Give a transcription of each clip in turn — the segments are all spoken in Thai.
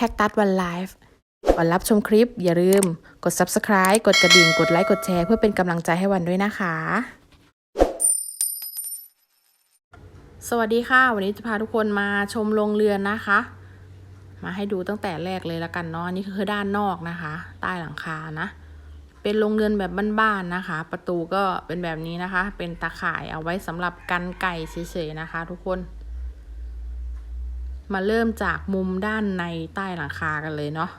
Cactus One Life ก่อนรับชมคลิปอย่าลืมกด Subscribe กดกระดิ่ง กดไลค์ กดแชร์ เพื่อเป็นกำลังใจให้วันด้วยนะคะ สวัสดีค่ะ วันนี้จะพาทุกคนมาชมโรงเรือนนะคะ มาให้ดูตั้งแต่แรกเลยละกันเนาะอันนี่คือด้านนอกนะคะ ใต้หลังคานะ เป็นโรงเรือนแบบบ้านๆนะคะ ประตูก็เป็นแบบนี้นะคะ เป็นตาข่ายเอาไว้สำหรับกันไก่เฉยๆนะคะ ทุกคน มาเริ่มจากมุมด้านในใต้หลังคากันเลยเนาะ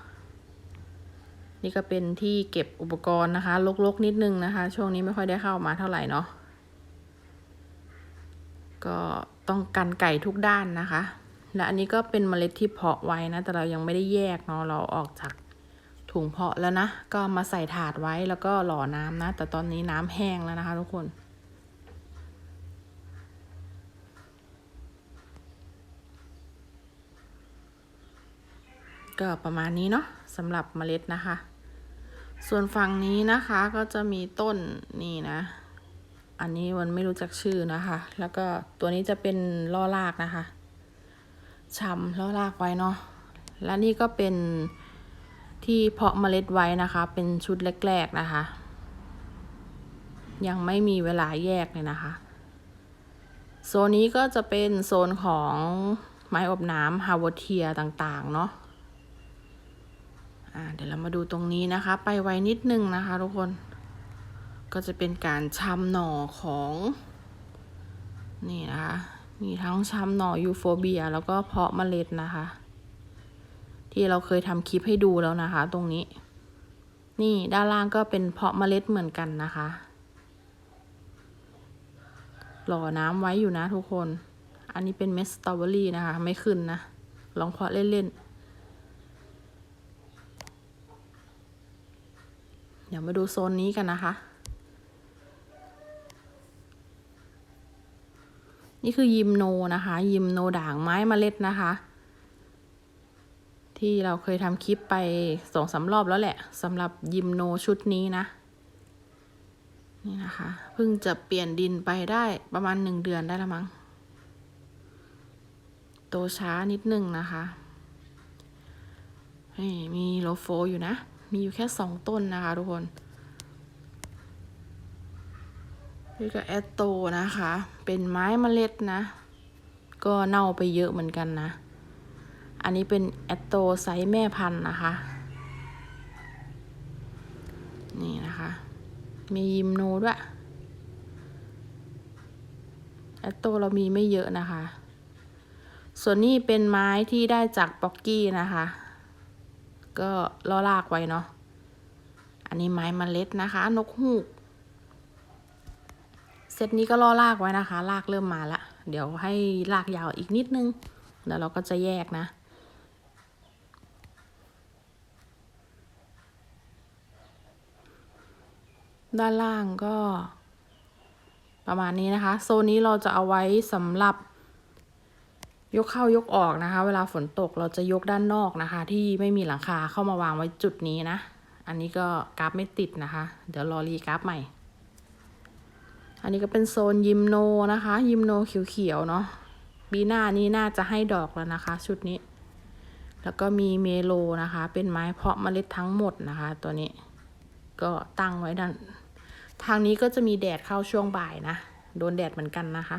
นี่ก็เป็นที่เก็บอุปกรณ์นะคะลกๆ นิดนึงนะคะ ช่วงนี้ไม่ค่อยได้เข้ามาเท่าไหร่เนาะก็ต้องกันไก่ทุกด้านนะคะ และอันนี้ก็เป็นเมล็ดที่เพาะไว้นะ แต่เรายังไม่ได้แยกเนาะเราออกจากถุงเพาะแล้วนะ ก็มาใส่ถาดไว้แล้วก็หล่อน้ำนะ แต่ตอนนี้น้ำแห้งแล้วนะคะ ทุกคน ก็ประมาณนี้เนาะสำหรับเมล็ดนะคะ ส่วนฝั่งนี้นะคะก็จะมีต้นนี่นะ อันนี้มันไม่รู้จักชื่อนะคะ แล้วก็ตัวนี้จะเป็นล่อรากนะคะชำล่อรากไว้เนาะและนี่ก็เป็นที่เพาะเมล็ดไว้นะคะ เป็นชุดแรกๆนะคะ ยังไม่มีเวลาแยกเลยนะคะโซนนี้ก็จะเป็นโซนของไม้อบน้ำฮาวเทียต่างๆ เนาะ อ่าเดี๋ยวเรามาดูตรงนี้นะคะ ไปไวนิดนึงนะคะ ทุกคน ก็จะเป็นการชำหน่อของ นี่นะคะ มีทั้งชำหน่อยูโฟเบีย แล้วก็เพาะเมล็ดนะคะ ที่เราเคยทำคลิปให้ดูแล้วนะคะ ตรงนี้ นี่ด้านล่างก็เป็นเพาะเมล็ดเหมือนกันนะคะหล่อน้ำไว้อยู่นะทุกคน อันนี้เป็นเมสสตรอเบอรี่นะคะ ไม่ขึ้นนะ ลองเพาะเล่นๆ เดี๋ยวมาดูโซนนี้กันนะคะ นี่คือยิมโนนะคะ ยิมโนด่างไม้เมล็ดนะคะ ที่เราเคยทำคลิปไปสองสารอบแล้วแหละสำหรับยิมโนชุดนี้นะ นี่นะคะเพิ่งจะเปลี่ยนดินไปได้ประมาณหนึ่งเดือนได้ละมั้งโตช้านิดนึงนะคะนี่มีโลโฟอยู่นะ มีอยู่แค่สองต้นนะคะทุกคนนี่ก็แอตโตนะคะ เป็นไม้เมล็ดนะ ก็เน่าไปเยอะเหมือนกันนะ อันนี้เป็นแอตโตไซส์แม่พันธุ์นะคะ นี่นะคะ มียิมโนด้วย แอตโตเรามีไม่เยอะนะคะ ส่วนนี้เป็นไม้ที่ได้จากป๊อกกี้นะคะ ก็ล่อลากไว้เนาะ อันนี้ไม้มเมล็ดนะคะ นกฮูก เซตนี้ก็ล่อลากไว้นะคะ ลากเริ่มมาละ เดี๋ยวให้ลากยาวอีกนิดนึง แล้วเราก็จะแยกนะด้านล่างก็ประมาณนี้นะคะ โซนนี้เราจะเอาไว้สำหรับ ยกเข้ายกออกนะคะ เวลาฝนตกเราจะยกด้านนอกนะคะ ที่ไม่มีหลังคาเข้ามาวางไว้จุดนี้นะ อันนี้ก็กราฟไม่ติดนะคะ เดี๋ยวรอรีกราฟใหม่ อันนี้ก็เป็นโซนยิมโนนะคะ ยิมโนเขียวๆเนาะปีหน้านี้น่าจะให้ดอกแล้วนะคะ ชุดนี้ แล้วก็มีเมโลนะคะ เป็นไม้เพาะเมล็ดทั้งหมดนะคะ ตัวนี้ ก็ตั้งไว้ด้าน ทางนี้ก็จะมีแดดเข้าช่วงบ่ายนะ โดนแดดเหมือนกันนะคะ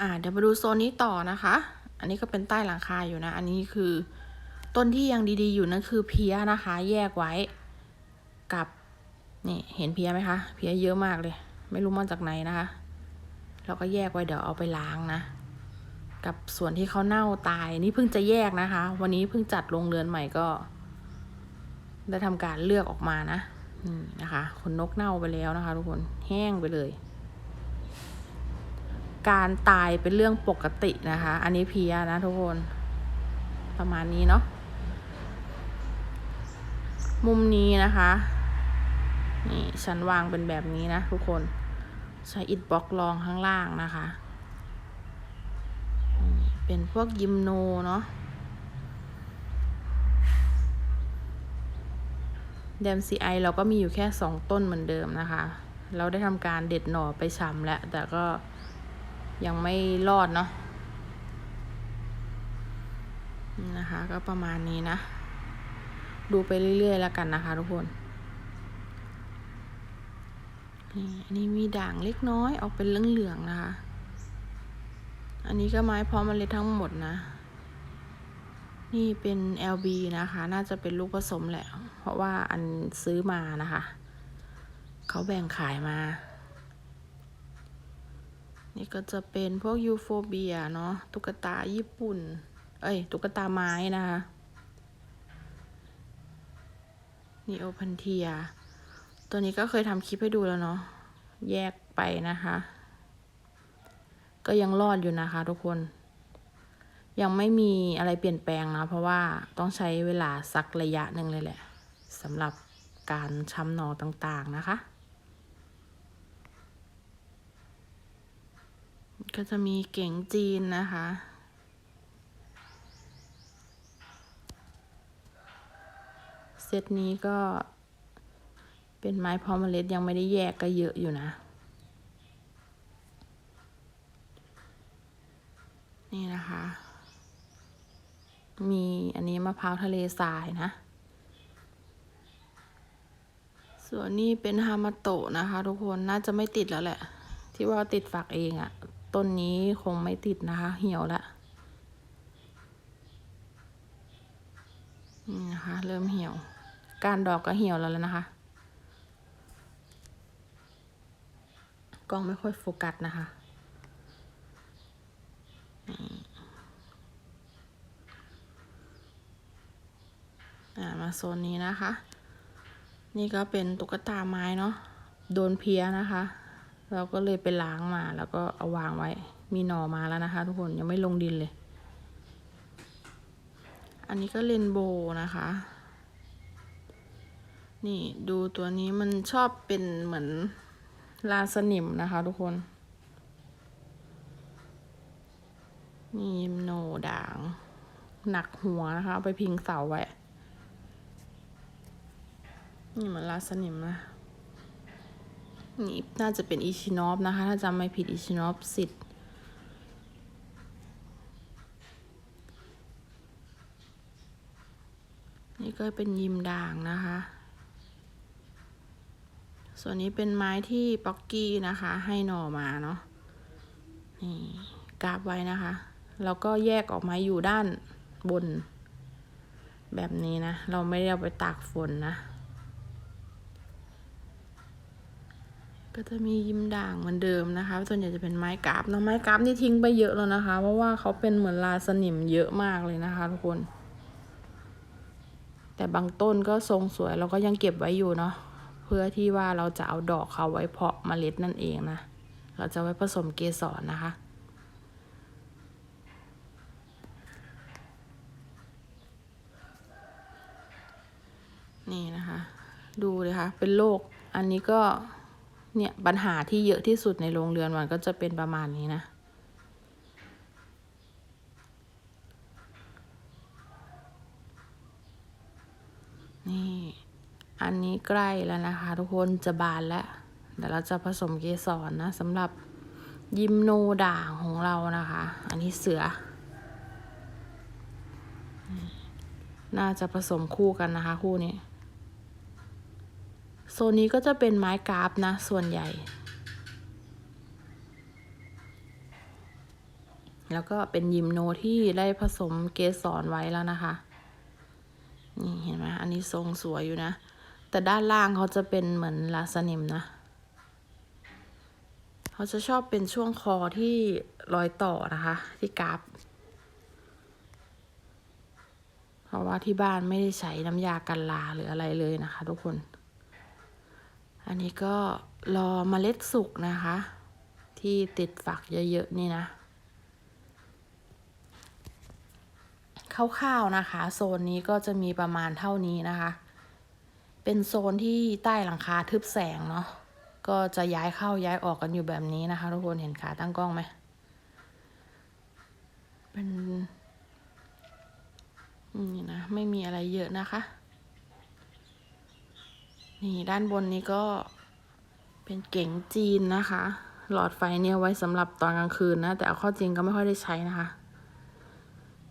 อ่าเดี๋ยวมาดูโซนนี้ต่อนะคะ อันนี้ก็เป็นใต้หลังคาอยู่นะ อันนี้คือต้นที่ยังดีๆอยู่นั่นคือเพี้ยนะคะ แยกไว้กับนี่เห็นเพี้ยไหมคะ เพี้ยเยอะมากเลย ไม่รู้มาจากไหนนะคะแล้วก็แยกไว้เดี๋ยวเอาไปล้างนะ กับส่วนที่เขาเน่าตายนี่เพิ่งจะแยกนะคะ วันนี้เพิ่งจัดโรงเรือนใหม่ก็ ได้ทำการเลือกออกมานะนี่นะคะขนนกเน่าไปแล้วนะคะ ทุกคนแห้งไปเลย การตายเป็นเรื่องปกตินะคะ อันนี้เพียนะทุกคน ประมาณนี้เนาะมุมนี้นะคะนี่ฉันวางเป็นแบบนี้นะทุกคนใช้อิฐบล็อกรองข้างล่างนะคะเป็นพวกยิมโนเนาะแดมซีไอเราก็มีอยู่แค่สองต้นเหมือนเดิมนะคะ เราได้ทำการเด็ดหน่อไปชำแล้วแต่ก็ ยังไม่รอดเนาะนะคะก็ประมาณนี้นะ ดูไปเรื่อยๆแล้วกันนะคะ ทุกคนนี่อันนี้มีด่างเล็กน้อยออกเป็นเหลืองๆนะคะ อันนี้ก็ไม้พร้อมเมล็ดทั้งหมดนะ นี่เป็น LB นะคะ น่าจะเป็นลูกผสมแหละ เพราะว่าอันซื้อมานะคะ เขาแบ่งขายมา นี่ก็จะเป็นพวกยูโฟเบียเนาะตุ๊กตาญี่ปุ่น เอ้ย ตุ๊กตาไม้นะคะนีโอพันเทีย ตัวนี้ก็เคยทำคลิปให้ดูแล้วเนาะแยกไปนะคะ ก็ยังรอดอยู่นะคะทุกคน ยังไม่มีอะไรเปลี่ยนแปลงนะ เพราะว่าต้องใช้เวลาสักระยะหนึ่งเลยแหละสำหรับการช้ำหนอต่างๆนะคะ ก็จะมีเก๋งจีนนะคะ เซตนี้ก็เป็นไม้พร้อมเมล็ดยังไม่ได้แยกก็เยอะอยู่นะ นี่นะคะ มีอันนี้มะพร้าวทะเลทรายนะ ส่วนนี้เป็นฮามาโตะนะคะ ทุกคนน่าจะไม่ติดแล้วแหละ ที่ว่าติดฝักเองอะ ต้นนี้คงไม่ติดนะคะ เหี่ยวละนี่นะคะ เริ่มเหี่ยว การดอกก็เหี่ยวแล้วแล้วนะคะ กล้องไม่ค่อยโฟกัสนะคะมาโซนนี้นะคะ นี่ก็เป็นตุ๊กตาไม้เนาะ โดนเพียนะคะ เราก็เลยไปล้างมาแล้วก็เอาวางไว้ มีหน่อมาแล้วนะคะ ทุกคนยังไม่ลงดินเลย อันนี้ก็เรนโบว์นะคะ นี่ดูตัวนี้มันชอบเป็นเหมือนลาสนิมนะคะ ทุกคนนี่โหนด่าง หนักหัวนะคะ ไปพิงเสาไว้ นี่เหมือนลาสนิมนะ นี่น่าจะเป็นอิชินอฟนะคะ ถ้าจำไม่ผิดอิชินอฟสิทธิ์นี่ก็เป็นยิมด่างนะคะ ส่วนนี้เป็นไม้ที่ป๊อกกี้นะคะ ให้หน่อมาเนาะ นี่กราบไว้นะคะ แล้วก็แยกออกมาอยู่ด้านบน แบบนี้นะ เราไม่ได้เอาไปตากฝนนะ ก็จะมียิมด่างเหมือนเดิมนะคะ ส่วนใหญ่จะเป็นไม้กราบเนะไม้กราบนี่ทิ้งไปเยอะแล้วนะคะ เพราะว่าเขาเป็นเหมือนลาสนิมเยอะมากเลยนะคะทุกคน แต่บางต้นก็ทรงสวยเราก็ยังเก็บไว้อยู่เนาะเพื่อที่ว่าเราจะเอาดอกเขาไว้เพาะเมล็ดนั่นเองนะเราจะไว้ผสมเกสรนะคะนี่นะคะ ดูเลยค่ะ เป็นโรคอันนี้ก็ เนี่ยปัญหาที่เยอะที่สุดในโรงเรือนมันก็จะเป็นประมาณนี้นะ นี่ อันนี้ใกล้แล้วนะคะ ทุกคนจะบานแล้วเดี๋ยวเราจะผสมเกสรนะสำหรับยิมโนด่างของเรานะคะ อันนี้เสือ น่าจะผสมคู่กันนะคะคู่นี้ โซนนี้ก็จะเป็นไม้กราฟนะ ส่วนใหญ่ แล้วก็เป็นยิมโนที่ได้ผสมเกสรไว้แล้วนะคะ นี่เห็นไหมอันนี้ทรงสวยอยู่นะ แต่ด้านล่างเขาจะเป็นเหมือนลาสนิมนะ เขาจะชอบเป็นช่วงคอที่รอยต่อนะคะ ที่กราฟเพราะว่าที่บ้านไม่ได้ใช้น้ำยากันลาหรืออะไรเลยนะคะทุกคน อันนี้ก็รอเมล็ดสุกนะคะ ที่ติดฝักเยอะๆนี่นะคร่าวๆนะคะ โซนนี้ก็จะมีประมาณเท่านี้นะคะ เป็นโซนที่ใต้หลังคาทึบแสงเนาะก็จะย้ายเข้าย้ายออกกันอยู่แบบนี้นะคะทุกคนเห็นขาตั้งกล้องไหมเป็นนี่นะ ไม่มีอะไรเยอะนะคะ นี่ด้านบนนี้ก็เป็นเก๋งจีนนะคะ หลอดไฟเนี่ยไว้สำหรับตอนกลางคืนนะ แต่เอาข้อจริงก็ไม่ค่อยได้ใช้นะคะ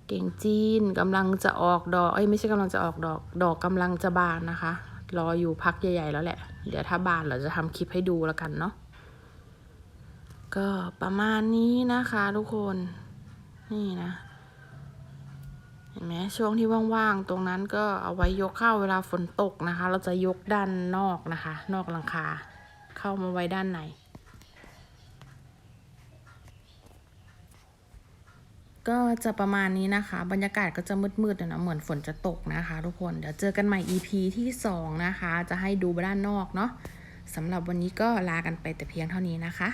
เก่งจีนกำลังจะออกดอก เอ้ยไม่ใช่กำลังจะออกดอก ดอกกำลังจะบานนะคะ รออยู่พักใหญ่ ๆ แล้วแหละ เดี๋ยวถ้าบานเราจะทำคลิปให้ดูแล้วกันเนาะ ก็ประมาณนี้นะคะทุกคน นี่นะ ไหมช่วงที่ว่างๆ ตรงนั้นก็เอาไว้ยกเข้าเวลาฝนตกนะคะ เราจะยกด้านนอกนะคะ นอกหลังคา เข้ามาไว้ด้านใน ก็จะประมาณนี้นะคะ บรรยากาศก็จะมืดๆหน่อยนะเหมือนฝนจะตกนะคะ ทุกคน เดี๋ยวเจอกันใหม่ EP ที่ 2 นะคะ จะให้ดูด้านนอกเนาะสำหรับวันนี้ก็ลากันไปแต่เพียงเท่านี้นะคะ